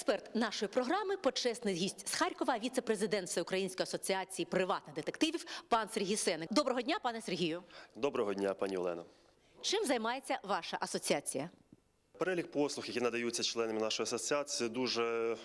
Експерт нашої програми, почесний гість з Харкова, віце-президент Всеукраїнської асоціації приватних детективів, пан Сергій Сеник. Доброго дня, пане Сергію. Доброго дня, пані Олено. Чим займається ваша асоціація? Перелік послуг, які надаються членами нашої асоціації, дуже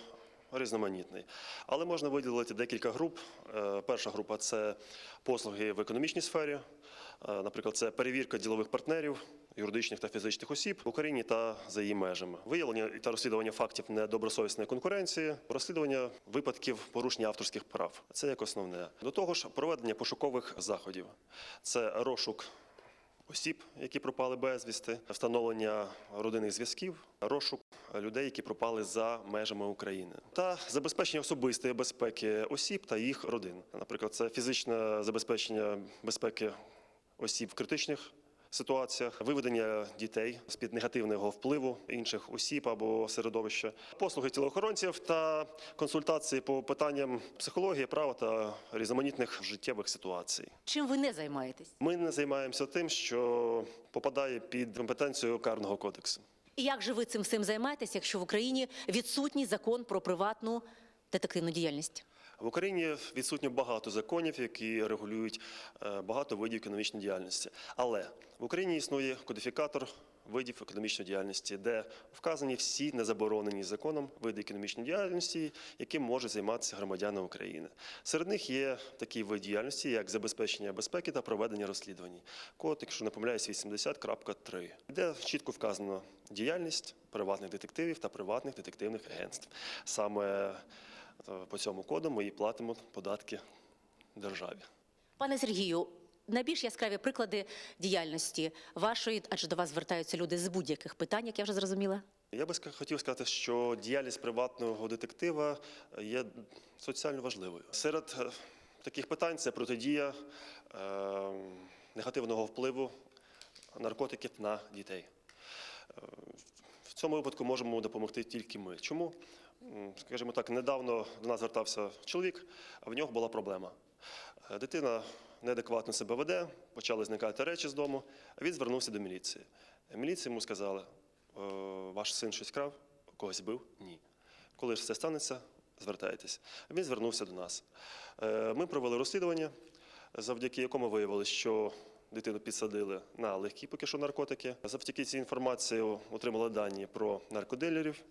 різноманітний. Але можна виділити декілька груп. Е, Перша група це послуги в економічній сфері. Е, Наприклад, це перевірка ділових партнерів, юридичних та фізичних осіб в Україні та за її межами, виявлення та розслідування фактів недобросовісної конкуренції, розслідування випадків порушення авторських прав. Це як основне. До того ж, проведення пошукових заходів. Це розшук осіб, які пропали безвісти, встановлення родинних зв'язків, розшук людей, які пропали за межами України, та забезпечення особистої безпеки осіб та їх родин. Наприклад, це фізичне забезпечення безпеки осіб в критичних. Ситуаціях виведення дітей з під негативного впливу інших осіб або середовища, послуги тілоохоронців та консультації по питанням психології, права та різноманітних життєвих ситуацій. Чим ви не займаєтесь? Ми не займаємося тим, що попадає під компетенцію карного кодексу. І як же ви цим всім займаєтесь, якщо в Україні відсутній закон про приватну детективну діяльність? В Україні відсутньо багато законів, які регулюють е, багато видів економічної діяльності. Але в Україні існує кодифікатор видів економічної діяльності, де вказані всі незаборонені законом види економічної діяльності, яким можуть займатися громадяни України. Серед них є такі види діяльності, як забезпечення безпеки та проведення розслідувань. Код, якщо не помиляюсь, 80.3, де чітко вказано діяльність приватних детективів та приватних детективних агентств. Саме по цьому коду ми і платимо податки державі. Пане Сергію, найбільш яскраві приклади діяльності вашої, адже до вас звертаються люди з будь-яких питань, як я вже зрозуміла. Я би хотів сказати, що діяльність приватного детектива є соціально важливою. Серед е, таких питань це протидія е, негативного впливу наркотиків на дітей. Цьому випадку можемо допомогти тільки ми. Чому? Скажімо так, недавно до нас звертався чоловік, а в нього була проблема. Е, Дитина неадекватно себе веде, почали зникати речі з дому, а він звернувся до міліції. Міліція йому сказала, «Е, ваш син щось крав, когось бив? Ні. Коли ж це станеться, звертайтесь. Він звернувся до нас. Е, Ми провели розслідування, завдяки якому виявили, що дитину підсадили на легкі поки що наркотики. Завдяки цій інформації отримали дані про наркодилерів,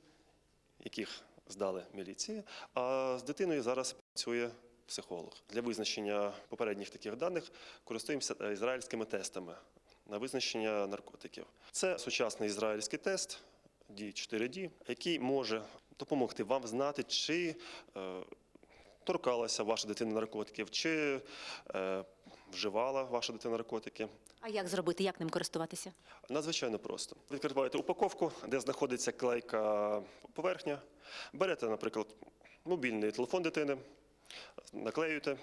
яких здали міліції. А з дитиною зараз працює психолог. Для визначення попередніх таких даних користуємося е, ізраїльськими тестами на визначення наркотиків. Це сучасний ізраїльський тест D4D, який може допомогти вам знати, чи е, торкалася ваша дитина наркотиків, чи е, вживала ваша дитина наркотики. А як зробити, як ним користуватися? Надзвичайно просто. Відкриваєте упаковку, де знаходиться клейка поверхня. Берете, наприклад, мобільний телефон дитини, наклеюєте,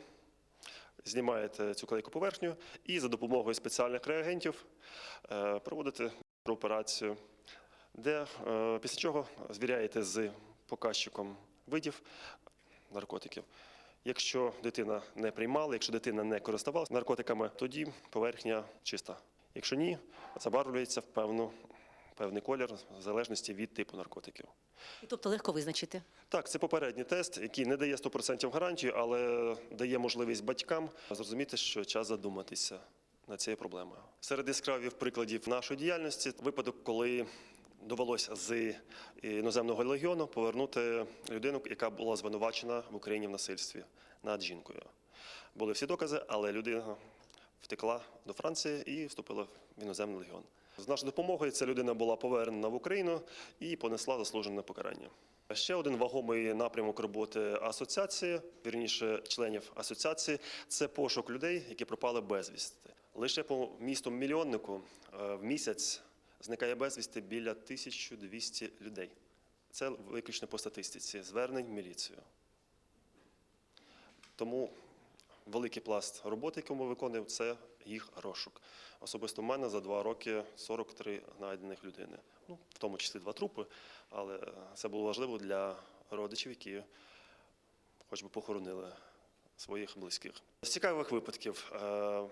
знімаєте цю клейку поверхню і за допомогою спеціальних реагентів е, проводите операцію, де е, після чого звіряєте з показчиком видів наркотиків. Якщо дитина не приймала, якщо дитина не користувалася наркотиками, тоді поверхня чиста. Якщо ні, забарвлюється в певну, певний колір в залежності від типу наркотиків. І тобто легко визначити. Так, це попередній тест, який не дає 100% гарантію, але дає можливість батькам зрозуміти, що час задуматися над цією проблемою. Серед яскравих прикладів нашої діяльності випадок, коли довелося з іноземного легіону повернути людину, яка була звинувачена в Україні в насильстві над жінкою. Були всі докази, але людина втекла до Франції і вступила в іноземний легіон. З нашою допомогою ця людина була повернена в Україну і понесла заслужене покарання. Ще один вагомий напрямок роботи асоціації, вірніше членів асоціації, це пошук людей, які пропали безвісти. Лише по місту мільйоннику е, в місяць зникає безвісти біля 1200 людей. Це виключно по статистиці звернень міліцію. Тому великий пласт роботи, яку ми виконуємо, це їх розшук. Особисто в мене за два роки 43 знайдених людини. Ну, в тому числі два трупи, але це було важливо для родичів, які хоч би похоронили своїх близьких. З цікавих випадків е,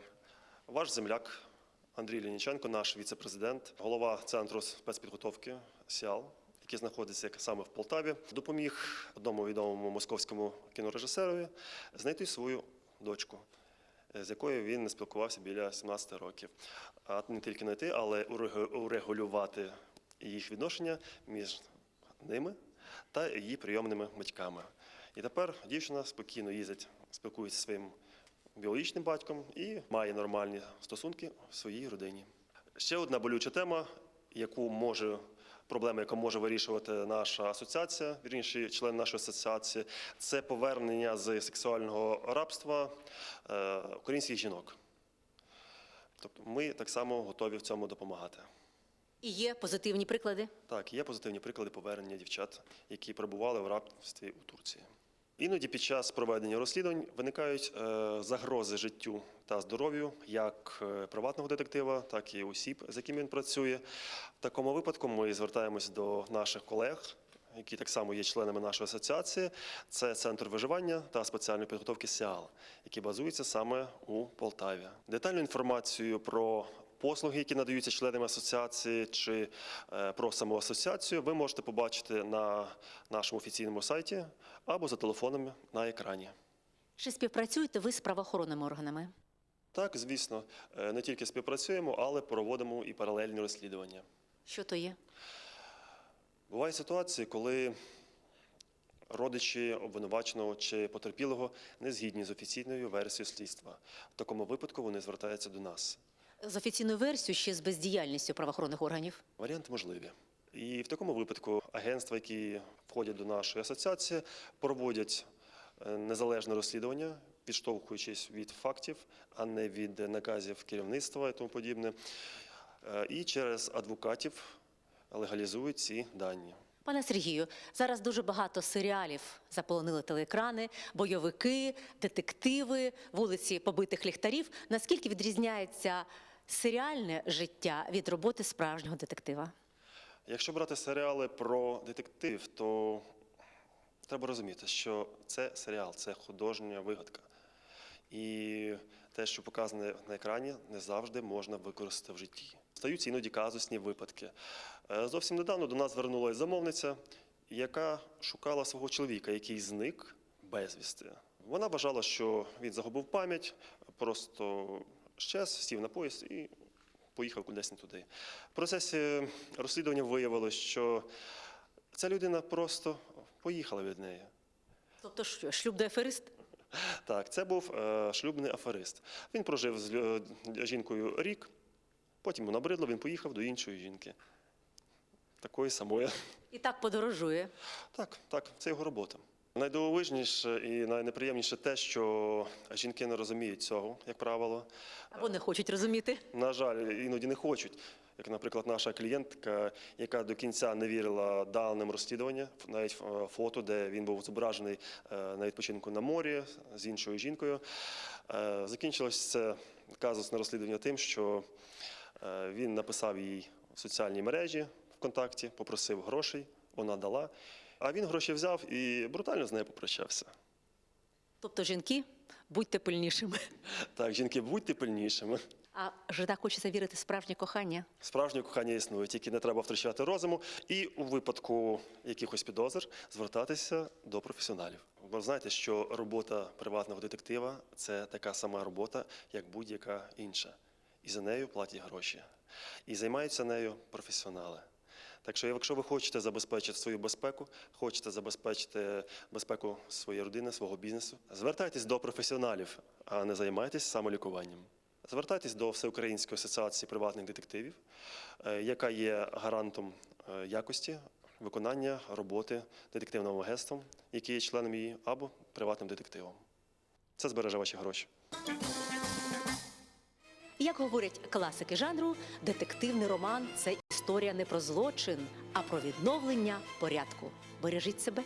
ваш земляк Андрій Лініченко, наш віце-президент, голова центру спецпідготовки СІАЛ, який знаходиться саме в Полтаві, допоміг одному відомому московському кінорежисерові знайти свою дочку, з якою він не спілкувався біля 17 років. А не тільки знайти, але урег- урегулювати їх відношення між ними та її прийомними батьками. І тепер дівчина спокійно їздить, спілкується зі своїм біологічним батьком і має нормальні стосунки в своїй родині. Ще одна болюча тема, яку може проблема, яку може вирішувати наша асоціація, вірніше, член нашої асоціації, це повернення з сексуального рабства е, українських жінок. Тобто ми так само готові в цьому допомагати. І є позитивні приклади. Так, є позитивні приклади повернення дівчат, які перебували в рабстві у Турції. Іноді під час проведення розслідувань виникають е, загрози життю та здоров'ю як е, приватного детектива, так і осіб, з якими він працює. В такому випадку ми звертаємось до наших колег, які так само є членами нашої асоціації. Це центр виживання та спеціальної підготовки СІАЛ, який базується саме у Полтаві. Детальну інформацію про послуги, які надаються членами асоціації, чи е, про саму асоціацію, ви можете побачити на нашому офіційному сайті або за телефонами на екрані. Чи співпрацюєте ви з правоохоронними органами? Так, звісно, е, не тільки співпрацюємо, але проводимо і паралельні розслідування. Що то є? Бувають ситуації, коли родичі обвинуваченого чи потерпілого не згідні з офіційною версією слідства. В такому випадку вони звертаються до нас. З офіційною версією ще з бездіяльністю правоохоронних органів. Варіанти можливі. І в такому випадку агентства, які входять до нашої асоціації, проводять е, незалежне розслідування, відштовхуючись від фактів, а не від наказів керівництва і тому подібне. Е, І через адвокатів легалізують ці дані. Пане Сергію, зараз дуже багато серіалів заполонили телеекрани, бойовики, детективи, вулиці побитих ліхтарів. Наскільки відрізняється серіальне життя від роботи справжнього детектива? Якщо брати серіали про детективів, то треба розуміти, що це серіал, це художня вигадка. І те, що показане на екрані, не завжди можна використати в житті. Стаються іноді казусні випадки. Е, Зовсім недавно до нас звернулася замовниця, яка шукала свого чоловіка, який зник безвісти. Вона вважала, що він загубив пам'ять, просто щез, сів на поїзд і поїхав кудись не туди. В процесі розслідування виявилось, що ця людина просто поїхала від неї. Тобто, що шлюб до аферист? Так, це був е, шлюбний аферист. Він прожив з жінкою рік, потім йому набридло, він поїхав до іншої жінки. Такої самої. І так подорожує. Так, так, це його робота. Найдивовижніше і найнеприємніше те, що жінки не розуміють цього, як правило. Або не хочуть розуміти. На жаль, іноді не хочуть. Як, наприклад, наша клієнтка, яка до кінця не вірила даним розслідування, навіть е, фото, де він був зображений е, на відпочинку на морі з іншою жінкою. Е, Закінчилось це казусне розслідування тим, що він написав їй в соціальній мережі ВКонтакті, попросив грошей, вона дала. А він гроші взяв і брутально з нею попрощався. Тобто, жінки, будьте пильнішими. Так, жінки, будьте пильнішими. А ж так хочеться вірити в справжнє кохання. Справжнє кохання існує, тільки не треба втрачати розуму і у випадку якихось підозр звертатися до професіоналів. Ви знаєте, що робота приватного детектива це така сама робота, як будь-яка інша. І за нею платять гроші. І займаються нею професіонали. Так що, якщо ви хочете забезпечити свою безпеку, хочете забезпечити безпеку своєї родини, свого бізнесу, звертайтесь до професіоналів, а не займайтесь самолікуванням. Звертайтесь до Всеукраїнської асоціації приватних детективів, е, яка є гарантом е, якості виконання роботи детективним агентством, який є членом її, або приватним детективом. Це збереже ваші гроші. Як говорять класики жанру, детективний роман це історія не про злочин, а про відновлення порядку. Бережіть себе.